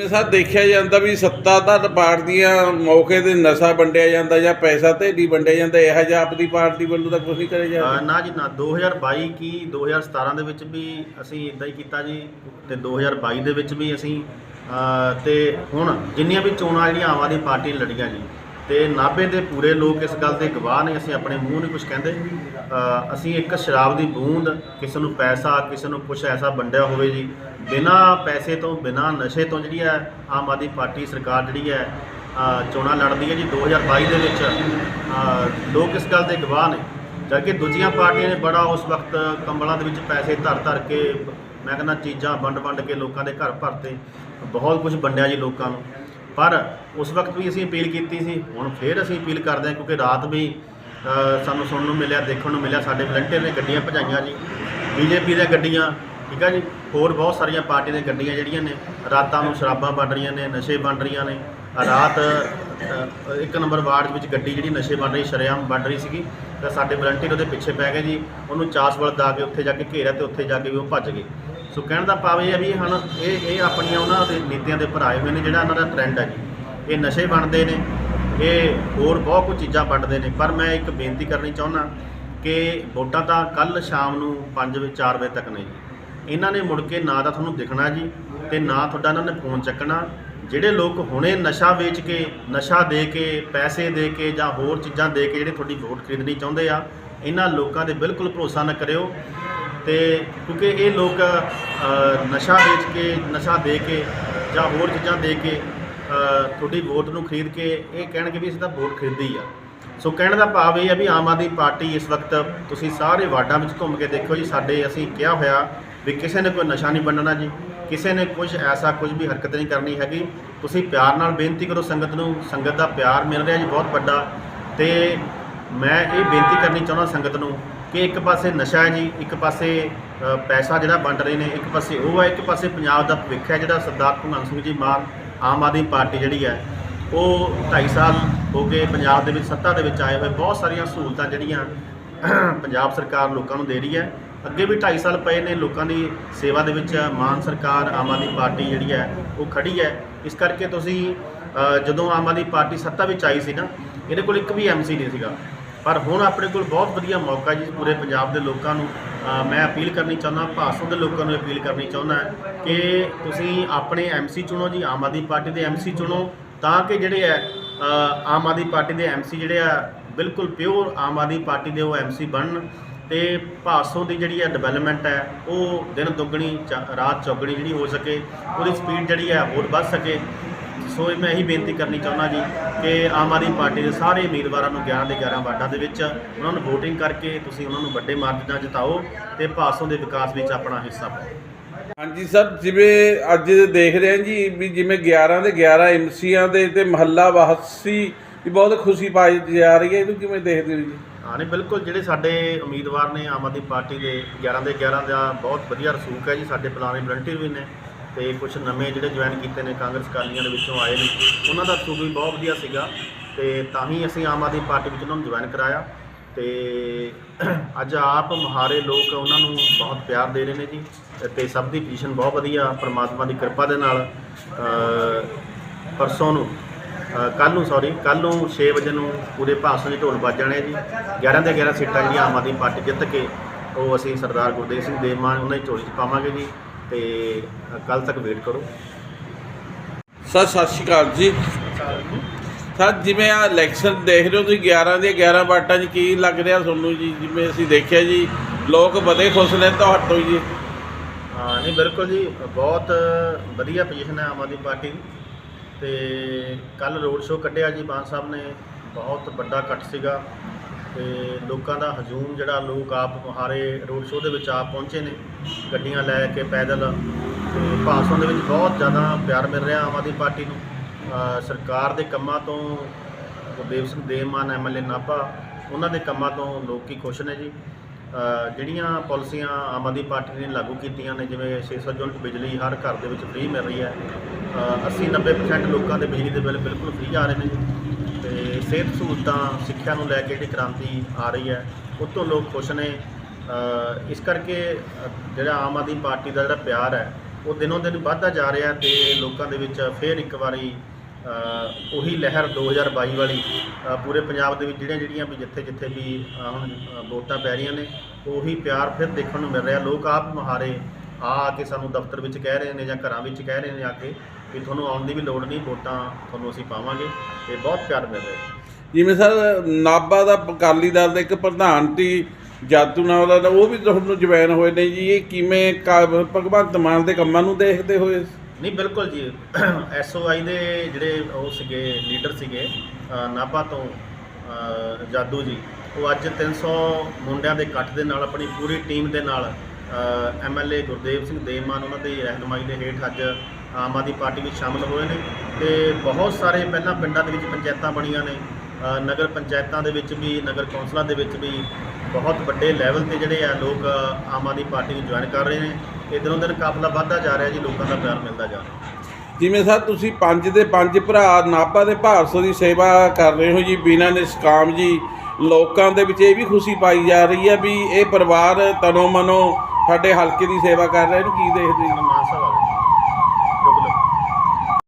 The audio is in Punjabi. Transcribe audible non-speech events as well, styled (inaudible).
ਜਿਵੇਂ ਸਰ ਦੇਖਿਆ ਜਾਂਦਾ ਵੀ ਸੱਤਾਧਾਰ ਪਾਰਟੀਆਂ ਮੌਕੇ ਤੇ ਨਸ਼ਾ ਵੰਡਿਆ ਜਾਂਦਾ ਜਾਂ ਪੈਸਾ ਧੇਲੀ ਵੰਡਿਆ ਜਾਂਦਾ, ਇਹੋ ਜਿਹਾ ਆਪਦੀ ਪਾਰਟੀ ਵੱਲੋਂ ਤਾਂ ਕੁਝ ਨਹੀਂ ਕਰਿਆ ਜਾ ਅਹ ਨਾ ਜੀ, ਨਾ 2022 ਕੀ 2017 ਦੇ ਵਿੱਚ ਵੀ ਅਸੀਂ ਇਦਾਂ ਹੀ ਕੀਤਾ ਜੀ ਤੇ 2022 ਦੇ ਵਿੱਚ ਵੀ ਅਸੀਂ, ਅਹ, ਤੇ ਹੁਣ ਜਿੰਨੀਆਂ ਵੀ ਚੋਣਾਂ ਜਿਹੜੀਆਂ ਆਮ ਆਦਮੀ ਪਾਰਟੀ ਨੇ ਲੜੀਆਂ ਜੀ ਤੇ ਨਾਭੇ ਦੇ ਪੂਰੇ ਲੋਕ ਇਸ ਗੱਲ ਦੇ ਗਵਾਹ ਨੇ, ਅਸੀਂ ਆਪਣੇ ਮੂੰਹ ਨਹੀਂ ਕੁਝ ਕਹਿੰਦੇ। ਅਸੀਂ ਇੱਕ ਸ਼ਰਾਬ ਦੀ ਬੂੰਦ, ਕਿਸੇ ਨੂੰ ਪੈਸਾ, ਕਿਸੇ ਨੂੰ ਕੁਝ ਐਸਾ ਵੰਡਿਆ ਹੋਵੇ ਜੀ, ਬਿਨਾਂ ਪੈਸੇ ਤੋਂ, ਬਿਨਾਂ ਨਸ਼ੇ ਤੋਂ ਜਿਹੜੀ ਹੈ, ਆਮ ਆਦਮੀ ਪਾਰਟੀ ਸਰਕਾਰ ਜਿਹੜੀ ਹੈ ਚੋਣਾਂ ਲੜਦੀ ਹੈ ਜੀ 2022 ਦੇ ਵਿੱਚ। ਲੋਕ ਇਸ ਗੱਲ ਦੇ ਗਵਾਹ ਨੇ। ਜਦਕਿ ਦੂਜੀਆਂ ਪਾਰਟੀਆਂ ਨੇ ਬੜਾ ਉਸ ਵਕਤ ਕੰਬਲਾਂ ਦੇ ਵਿੱਚ ਪੈਸੇ ਧਰ ਧਰ ਕੇ, ਮੈਂ ਕਹਿੰਦਾ ਚੀਜ਼ਾਂ ਵੰਡ ਵੰਡ ਕੇ ਲੋਕਾਂ ਦੇ ਘਰ ਭਰਤੇ, ਬਹੁਤ ਕੁਝ ਵੰਡਿਆ ਜੀ ਲੋਕਾਂ ਨੂੰ। ਪਰ ਉਸ ਵਕਤ ਵੀ ਅਸੀਂ ਅਪੀਲ ਕੀਤੀ ਸੀ, ਹੁਣ ਫੇਰ ਅਸੀਂ ਅਪੀਲ ਕਰਦੇ ਹਾਂ ਕਿਉਂਕਿ ਰਾਤ ਵੀ ਸਾਨੂੰ ਸੁਣਨ ਨੂੰ ਮਿਲਿਆ, ਦੇਖਣ ਨੂੰ ਮਿਲਿਆ, ਸਾਡੇ ਵਲੰਟੀਅਰ ਨੇ ਗੱਡੀਆਂ ਭਜਾਈਆਂ ਜੀ ਬੀਜੇਪੀ ਦੀਆਂ ਗੱਡੀਆਂ, ਠੀਕ ਹੈ ਜੀ, ਹੋਰ ਬਹੁਤ ਸਾਰੀਆਂ ਪਾਰਟੀਆਂ ਦੀਆਂ ਗੱਡੀਆਂ ਜਿਹੜੀਆਂ ਨੇ, ਰਾਤਾਂ ਨੂੰ ਸ਼ਰਾਬਾਂ ਵੰਡ ਰਹੀਆਂ ਨੇ, ਨਸ਼ੇ ਵੰਡ ਰਹੀਆਂ ਨੇ ਰਾਤ ਇੱਕ ਨੰਬਰ ਵਾਰਡ ਵਿੱਚ ਗੱਡੀ ਜਿਹੜੀ ਨਸ਼ੇ ਵੰਡ ਰਹੀ, ਸ਼ਰੇਆਮ ਵੰਡ ਰਹੀ ਸੀਗੀ, ਤਾਂ ਸਾਡੇ ਵਲੰਟੀਅਰ ਉਹਦੇ ਪਿੱਛੇ ਪੈ ਗਏ ਜੀ, ਉਹਨੂੰ ਚਾਸ ਵੱਲ ਦਾ ਕੇ ਉੱਥੇ ਜਾ ਕੇ ਘੇਰਿਆ ਤੇ ਉੱਥੇ ਜਾ ਕੇ ਵੀ ਉਹ ਭੱਜ ਗਏ। ਸੋ ਕਹਿਣ ਦਾ ਭਾਵ ਇਹ ਹੈ ਵੀ ਹੁਣ ਇਹ ਇਹ ਆਪਣੀਆਂ ਉਹਨਾਂ ਦੇ ਨੀਤੀਆਂ ਦੇ ਉੱਪਰ ਆਏ ਹੋਏ ਨੇ ਜਿਹੜਾ ਇਹਨਾਂ ਦਾ ਟ੍ਰੈਂਡ ਹੈ ਜੀ। ਇਹ ਨਸ਼ੇ ਵੰਡਦੇ ਨੇ, ਇਹ ਹੋਰ ਬਹੁਤ ਕੁਝ ਚੀਜ਼ਾਂ ਵੰਡਦੇ ਨੇ। ਪਰ ਮੈਂ ਇੱਕ ਬੇਨਤੀ ਕਰਨੀ ਚਾਹੁੰਦਾ ਕਿ ਵੋਟਾਂ ਤਾਂ ਕੱਲ ਸ਼ਾਮ ਨੂੰ 5 ਵਜੇ 4 ਵਜੇ ਤੱਕ ਨੇ ਜੀ। ਇਹਨਾਂ ਨੇ ਮੁੜ ਕੇ ਨਾ ਤਾਂ ਤੁਹਾਨੂੰ ਦਿਖਣਾ ਜੀ ਤੇ ਨਾ ਤੁਹਾਡਾ ਇਹਨਾਂ ਨੇ ਫੋਨ ਚੱਕਣਾ। ਜਿਹੜੇ ਲੋਕ ਹੁਣੇ ਨਸ਼ਾ ਵੇਚ ਕੇ, ਨਸ਼ਾ ਦੇ ਕੇ, ਪੈਸੇ ਦੇ ਕੇ ਜਾਂ ਹੋਰ ਚੀਜ਼ਾਂ ਦੇ ਕੇ ਜਿਹੜੇ ਤੁਹਾਡੀ ਵੋਟ ਖਰੀਦਣੀ ਚਾਹੁੰਦੇ ਆ, ਇਹਨਾਂ ਲੋਕਾਂ ਦੇ ਬਿਲਕੁਲ ਭਰੋਸਾ ਨਾ ਕਰਿਓ। ਤੇ ਕਿਉਂਕਿ ਇਹ ਲੋਕ ਨਸ਼ਾ ਵੇਚ ਕੇ, ਨਸ਼ਾ ਦੇ ਕੇ ਜਾਂ ਹੋਰ ਚੀਜ਼ਾਂ ਦੇ ਕੇ ਤੁਹਾਡੀ ਵੋਟ ਨੂੰ ਖਰੀਦ ਕੇ ਇਹ ਕਹਿਣਗੇ ਵੀ ਅਸੀਂ ਤਾਂ ਵੋਟ ਖਰੀਦੀ ਆ। ਸੋ ਕਹਿਣ ਦਾ ਭਾਵ ਇਹ ਹੈ ਵੀ ਆਮ ਆਦਮੀ ਪਾਰਟੀ ਇਸ ਵਕਤ ਤੁਸੀਂ ਸਾਰੇ ਵਾਰਡਾਂ ਵਿੱਚ ਘੁੰਮ ਕੇ ਦੇਖੋ ਜੀ, ਸਾਡੇ ਅਸੀਂ ਕਿਹਾ ਹੋਇਆ ਵੀ ਕਿਸੇ ਨੇ ਕੋਈ ਨਸ਼ਾ ਨਹੀਂ ਬੰਨਣਾ ਜੀ, ਕਿਸੇ ਨੇ ਕੁਝ ਐਸਾ ਕੁਝ ਵੀ ਹਰਕਤ ਨਹੀਂ ਕਰਨੀ ਹੈਗੀ। ਤੁਸੀਂ ਪਿਆਰ ਨਾਲ ਬੇਨਤੀ ਕਰੋ ਸੰਗਤ ਨੂੰ, ਸੰਗਤ ਦਾ ਪਿਆਰ ਮਿਲ ਰਿਹਾ ਜੀ, ਬਹੁਤ ਵੱਡਾ। ਤੇ ਮੈਂ ਇਹ ਬੇਨਤੀ ਕਰਨੀ ਚਾਹੁੰਦਾ ਸੰਗਤ ਨੂੰ ਕਿ ਇੱਕ ਪਾਸੇ ਨਸ਼ਾ ਹੈ ਜੀ, ਇੱਕ ਪਾਸੇ ਪੈਸਾ ਜਿਹੜਾ ਵੰਡ ਰਹੇ ਨੇ, ਇੱਕ ਪਾਸੇ ਉਹ ਹੈ, ਇੱਕ ਪਾਸੇ ਪੰਜਾਬ ਦਾ ਭਵਿੱਖ ਹੈ ਜਿਹੜਾ ਸਰਦਾਰ ਭਗਵੰਤ ਸਿੰਘ ਜੀ ਮਾਨ ਆਮ ਆਦਮੀ ਪਾਰਟੀ ਜਿਹੜੀ ਹੈ, ਉਹ 2.5 ਸਾਲ ਹੋ ਗਏ ਪੰਜਾਬ ਦੇ ਵਿੱਚ ਸੱਤਾ ਦੇ ਵਿੱਚ ਆਏ ਹੋਏ, ਬਹੁਤ ਸਾਰੀਆਂ ਸਹੂਲਤਾਂ ਜਿਹੜੀਆਂ ਪੰਜਾਬ ਸਰਕਾਰ ਲੋਕਾਂ ਨੂੰ ਦੇ ਰਹੀ ਹੈ। ਅੱਗੇ ਵੀ 2.5 ਸਾਲ ਪਏ ਨੇ ਲੋਕਾਂ ਦੀ ਸੇਵਾ ਦੇ ਵਿੱਚ, ਮਾਨ ਸਰਕਾਰ, ਆਮ ਆਦਮੀ ਪਾਰਟੀ ਜਿਹੜੀ ਹੈ, ਉਹ ਖੜੀ ਹੈ। ਇਸ ਕਰਕੇ ਤੁਸੀਂ ਜਦੋਂ ਆਮ ਆਦਮੀ ਪਾਰਟੀ ਸੱਤਾ ਵਿੱਚ ਆਈ ਸੀ ਨਾ, ਇਹਦੇ ਕੋਲ ਇੱਕ ਵੀ ਐਮਸੀ ਨਹੀਂ ਸੀਗਾ। ਪਰ ਹੁਣ ਆਪਣੇ ਕੋਲ ਬਹੁਤ ਵਧੀਆ ਮੌਕਾ ਜੀ ਪੂਰੇ ਪੰਜਾਬ ਦੇ ਲੋਕਾਂ ਨੂੰ। ਮੈਂ ਅਪੀਲ ਕਰਨੀ ਚਾਹੁੰਦਾ ਭਾਸੋਂ ਦੇ ਲੋਕਾਂ ਨੂੰ ਅਪੀਲ ਕਰਨੀ ਚਾਹੁੰਦਾ ਕਿ ਤੁਸੀਂ ਆਪਣੇ ਐਮਸੀ ਚੁਣੋ ਜੀ, ਆਮ ਆਦਮੀ ਪਾਰਟੀ ਦੇ ਐਮਸੀ ਚੁਣੋ ਤਾਂ ਕਿ ਜਿਹੜੇ ਹੈ ਆਮ ਆਦਮੀ ਪਾਰਟੀ ਦੇ ਐਮਸੀ ਜਿਹੜੇ ਆ, ਬਿਲਕੁਲ ਪਿਓਰ ਆਮ ਆਦਮੀ ਪਾਰਟੀ ਦੇ ਉਹ ਐਮਸੀ ਬਣਨ ਤੇ ਭਾਸੋਂ ਦੀ ਜਿਹੜੀ ਹੈ ਡਿਵੈਲਪਮੈਂਟ ਹੈ ਉਹ ਦਿਨ ਦੁੱਗਣੀ ਚ- ਰਾਤ ਚੌਗਣੀ ਜਿਹੜੀ ਹੋ ਸਕੇ, ਉਹਦੀ ਸਪੀਡ ਜਿਹੜੀ ਹੈ ਹੋਰ ਵੱਧ ਸਕੇ। ਸੋ ਮੈਂ ਇਹੀ ਬੇਨਤੀ ਕਰਨੀ ਚਾਹੁੰਦਾ ਜੀ ਕਿ ਆਮ ਆਦਮੀ ਪਾਰਟੀ ਦੇ ਸਾਰੇ ਉਮੀਦਵਾਰਾਂ ਨੂੰ 11 ਦੇ 11 ਵਾਰਡਾਂ ਦੇ ਵਿੱਚ ਉਹਨਾਂ ਨੂੰ VOTING ਕਰਕੇ ਤੁਸੀਂ ਉਹਨਾਂ ਨੂੰ ਵੱਡੇ ਮਾਰਜਨ ਜਿਤਾਓ ਤੇ ਭਾਸੋਂ ਦੇ ਵਿਕਾਸ ਵਿੱਚ ਆਪਣਾ ਹਿੱਸਾ ਪਾਓ। ਹਾਂਜੀ ਸਰ ਜਿਵੇਂ ਅੱਜ ਦੇਖ ਰਹੇ ਹਾਂ ਜੀ ਵੀ ਜਿਵੇਂ 11 ਦੇ 11 ਐਮਸੀਆਂ ਦੇ ਤੇ ਮਹੱਲਾ ਵਾਸੀ ਵੀ ਬਹੁਤ ਖੁਸ਼ੀ ਪਾਈ ਜਾ ਰਹੀ ਹੈ ਇਹਨੂੰ ਕਿਵੇਂ ਦੇਖਦੇ ਹੋ ਜੀ? ਹਾਂ ਨਹੀਂ ਬਿਲਕੁਲ ਜਿਹੜੇ ਸਾਡੇ ਉਮੀਦਵਾਰ ਨੇ ਆਮ ਆਦਮੀ ਪਾਰਟੀ ਦੇ 11 ਦੇ 11 ਦਾ ਬਹੁਤ ਵਧੀਆ ਰਸੂਖ ਹੈ ਜੀ ਸਾਡੇ ਪੁਰਾਣੇ ਵਲੰਟੀਅਰ ਵੀ ਨੇ। ਤੇ ਕੁਝ ਨਵੇਂ ਜਿਹੜੇ ਜੁਆਇਨ ਕੀਤੇ ਨੇ ਕਾਂਗਰਸ ਕਾਲੀਆਂ ਦੇ ਵਿੱਚੋਂ ਆਏ ਨੇ, ਉਹਨਾਂ ਦਾ ਰਸੂਖ ਵੀ ਬਹੁਤ ਵਧੀਆ ਸੀਗਾ ਤੇ ਤਾਂ ਹੀ ਅਸੀਂ ਆਮ ਆਦਮੀ ਪਾਰਟੀ ਵਿੱਚ ਉਹਨਾਂ ਨੂੰ ਜੁਆਇਨ ਕਰਾਇਆ ਤੇ (clears throat) ਅੱਜ ਆਪ ਮਹਾਰੇ ਲੋਕ ਉਹਨਾਂ ਨੂੰ ਬਹੁਤ ਪਿਆਰ ਦੇ ਰਹੇ ਨੇ ਜੀ ਤੇ ਸਭ ਦੀ ਪੋਜੀਸ਼ਨ ਬਹੁਤ ਵਧੀਆ, ਪਰਮਾਤਮਾ ਦੀ ਕਿਰਪਾ ਦੇ ਨਾਲ ਪਰਸੋਂ ਨੂੰ ਕੱਲ ਨੂੰ ਸੌਰੀ ਕੱਲ ਨੂੰ 6 ਵਜੇ ਨੂੰ ਪੂਰੇ ਭਾਸ਼ਣ ਦੇ ਢੋਲ ਵੱਜ ਜਾਣੇ ਜੀ। 11 ਦੇ 11 ਸੀਟਾਂ ਜਿਹੜੀਆਂ ਆਮ ਆਦਮੀ ਪਾਰਟੀ ਜਿੱਤ ਕੇ ਉਹ ਅਸੀਂ ਸਰਦਾਰ ਗੁਰਦੇਵ ਸਿੰਘ ਦੇਵ ਮਾਨ ਉਹਨਾਂ ਦੀ ਝੋਲੀ 'ਚ ਪਾਵਾਂਗੇ ਜੀ। ਤੇ ਕੱਲ ਤੱਕ ਵੇਟ ਕਰੋ। ਸਰ ਸਤਿ ਸ਼੍ਰੀ ਅਕਾਲ ਜੀ। ਸਰ ਜਿਵੇਂ ਆ ਇਲੈਕਸ਼ਨ ਦੇਖ ਰਹੇ ਹੋ ਤੁਸੀਂ 11 ਦੇ 11 ਵਾਟਾਂ 'ਚ ਕੀ ਲੱਗ ਰਿਹਾ ਤੁਹਾਨੂੰ ਜੀ? ਜਿਵੇਂ ਅਸੀਂ ਦੇਖਿਆ ਜੀ ਲੋਕ ਬੜੇ ਖੁਸ਼ ਨੇ ਤੁਹਾਤੋਂ ਜੀ। ਹਾਂ ਨਹੀਂ ਬਿਲਕੁਲ ਜੀ ਬਹੁਤ ਵਧੀਆ ਪੋਜੀਸ਼ਨ ਹੈ ਆਮ ਆਦਮੀ ਪਾਰਟੀ ਦੀ। ਤੇ ਕੱਲ ਰੋਡ ਸ਼ੋਅ ਕੱਢਿਆ ਜੀ ਬਾਨ ਸਾਹਿਬ ਨੇ ਬਹੁਤ ਵੱਡਾ ਇਕੱਠ ਸੀਗਾ। ਤੇ ਲੋਕਾਂ ਦਾ ਹਜੂਮ ਜਿਹੜਾ ਲੋਕ ਆਪ ਮੁਹਾਰੇ ਰੋਡ ਸ਼ੋਅ ਦੇ ਵਿੱਚ ਆਪ ਪਹੁੰਚੇ ਨੇ, ਗੱਡੀਆਂ ਲੈ ਕੇ ਪੈਦਲ ਤੇ ਭਾਸ਼ਣ ਦੇ ਵਿੱਚ ਬਹੁਤ ਜ਼ਿਆਦਾ ਪਿਆਰ ਮਿਲ ਰਿਹਾ ਆਮ ਆਦਮੀ ਪਾਰਟੀ ਨੂੰ। ਸਰਕਾਰ ਦੇ ਕੰਮਾਂ ਤੋਂ ਗੁਰਦੇਵ ਸਿੰਘ ਦੇਵਮਾਨ ਐਮਐਲਏ ਨਾਭਾ, ਉਹਨਾਂ ਦੇ ਕੰਮਾਂ ਤੋਂ ਲੋਕੀ ਖੁਸ਼ ਨੇ ਜੀ। ਜਿਹੜੀਆਂ ਪਾਲਿਸੀਆਂ ਆਮ ਆਦਮੀ ਪਾਰਟੀ ਨੇ ਲਾਗੂ ਕੀਤੀਆਂ ਨੇ, ਜਿਵੇਂ 600 ਯੂਨਿਟ ਬਿਜਲੀ ਹਰ ਘਰ ਦੇ ਵਿੱਚ ਫ੍ਰੀ ਮਿਲ ਰਹੀ ਹੈ। 80 90% ਲੋਕਾਂ ਦੇ ਬਿਜਲੀ ਦੇ ਬਿੱਲ ਬਿਲਕੁਲ ਫ੍ਰੀ ਆ ਰਹੇ ਨੇ। ਜੀ ਸਿਹਤ ਸਹੂਲਤਾਂ, ਸਿੱਖਿਆ ਨੂੰ ਲੈ ਕੇ ਜਿਹੜੀ ਕ੍ਰਾਂਤੀ ਆ ਰਹੀ ਹੈ, ਉਹ ਤੋਂ ਲੋਕ ਖੁਸ਼ ਨੇ। ਇਸ ਕਰਕੇ ਜਿਹੜਾ ਆਮ ਆਦਮੀ ਪਾਰਟੀ ਦਾ ਜਿਹੜਾ ਪਿਆਰ ਹੈ, ਉਹ ਦਿਨੋਂ ਦਿਨ ਵੱਧਦਾ ਜਾ ਰਿਹਾ ਤੇ ਲੋਕਾਂ ਦੇ ਵਿੱਚ ਫੇਰ ਇੱਕ ਵਾਰੀ ਉਹੀ ਲਹਿਰ 2022 ਵਾਲੀ ਪੂਰੇ ਪੰਜਾਬ ਦੇ ਵਿੱਚ ਜਿਹੜੀਆਂ ਜਿਹੜੀਆਂ ਵੀ ਜਿੱਥੇ ਜਿੱਥੇ ਵੀ ਹੁਣ ਵੋਟਾਂ ਪੈ ਰਹੀਆਂ ਨੇ, ਉਹੀ ਪਿਆਰ ਫਿਰ ਦੇਖਣ ਨੂੰ ਮਿਲ ਰਿਹਾ। ਲੋਕ ਆਪ ਮੁਹਾਰੇ ਆ ਆ ਕੇ ਸਾਨੂੰ ਦਫ਼ਤਰ ਵਿੱਚ ਕਹਿ ਰਹੇ ਨੇ ਜਾਂ ਘਰਾਂ ਵਿੱਚ ਕਹਿ ਰਹੇ ਨੇ ਆ ਕੇ। ਵੀ ਤੁਹਾਨੂੰ ਆਉਣ ਦੀ ਵੀ ਲੋੜ ਨਹੀਂ ਵੋਟਾਂ ਤੁਹਾਨੂੰ ਅਸੀਂ ਪਾਵਾਂਗੇ ਤੇ ਬਹੁਤ ਪਿਆਰ ਮਿਲ ਰਿਹਾ ਜਿਵੇਂ ਸਰ ਨਾਭਾ ਦਾ ਅਕਾਲੀ ਦਲ ਦਾ ਇੱਕ ਪ੍ਰਧਾਨ ਸੀ ਜਾਦੂ ਨਾਲ ਦਾ ਉਹ ਵੀ ਤੁਹਾਨੂੰ ਜੁਆਇਨ ਹੋਏ ਨੇ ਜੀ ਇਹ ਕਿਵੇਂ ਕਾ- ਭਗਵੰਤ ਮਾਨ ਦੇ ਕੰਮਾਂ ਨੂੰ ਦੇਖਦੇ ਹੋਏ? ਨਹੀਂ ਬਿਲਕੁਲ ਜੀ। ਐਸਓਆਈ ਦੇ ਜਿਹੜੇ ਉਹ ਸੀਗੇ ਲੀਡਰ ਸੀਗੇ ਅ, ਨਾਭਾ ਤੋਂ ਅ, ਜਾਦੂ ਜੀ ਉਹ ਅੱਜ 300 ਮੁੰਡਿਆਂ ਦੇ ਇਕੱਠ ਦੇ ਨਾਲ ਆਪਣੀ ਪੂਰੀ ਟੀਮ ਦੇ ਨਾਲ ਐਮਐਲਏ ਗੁਰਦੇਵ ਸਿੰਘ ਦੇਵਮਾਨ ਉਹਨਾਂ ਦੀ ਰਹਿਨਮਾਈ ਦੇ ਹੇਠ ਅੱਜ ਆਮ ਆਦਮੀ ਪਾਰਟੀ ਵਿੱਚ ਸ਼ਾਮਲ ਹੋਏ ਨੇ ਤੇ ਬਹੁਤ ਸਾਰੇ ਪਹਿਲਾਂ ਪਿੰਡਾਂ ਦੇ ਵਿੱਚ ਪੰਚਾਇਤਾਂ ਬਣੀਆਂ ਨੇ ਨਗਰ ਪੰਚਾਇਤਾਂ ਦੇ ਵਿੱਚ ਵੀ ਨਗਰ ਕੌਂਸਲਾਂ ਦੇ ਵਿੱਚ ਵੀ ਬਹੁਤ ਵੱਡੇ ਲੈਵਲ ਤੇ ਜਿਹੜੇ ਆ ਲੋਕ ਆਮ ਆਦਮੀ ਪਾਰਟੀ ਨੂੰ ਜੁਆਇਨ ਕਰ ਰਹੇ ਨੇ। ਇਹ ਦਿਨੋਂ ਦਿਨ ਕਾਫਲਾ ਵੱਧਦਾ ਜਾ ਰਿਹਾ ਜੀ ਲੋਕਾਂ ਦਾ ਪਿਆਰ ਮਿਲਦਾ ਜਾ ਰਿਹਾ। ਜਿਵੇਂ ਸਰ ਤੁਸੀਂ ਪੰਜ ਦੇ ਪੰਜ ਭਰਾ ਨਾਭਾ ਦੇ ਭਾਰਸੋ ਦੀ ਸੇਵਾ ਕਰ ਰਹੇ ਹੋ ਜੀ ਬਿਨਾਂ ਨਿਸ਼ਕਾਮ ਜੀ ਲੋਕਾਂ ਦੇ ਵਿੱਚ ਇਹ ਵੀ ਖੁਸ਼ੀ ਪਾਈ ਜਾ ਰਹੀ ਹੈ ਵੀ ਇਹ ਪਰਿਵਾਰ ਤਨੋ ਮਨੋ ਸਾਡੇ ਹਲਕੇ ਦੀ ਸੇਵਾ ਕਰ ਰਿਹਾ ਇਹਨੂੰ ਕੀ ਦੇਖਦੇ ਮਾਨ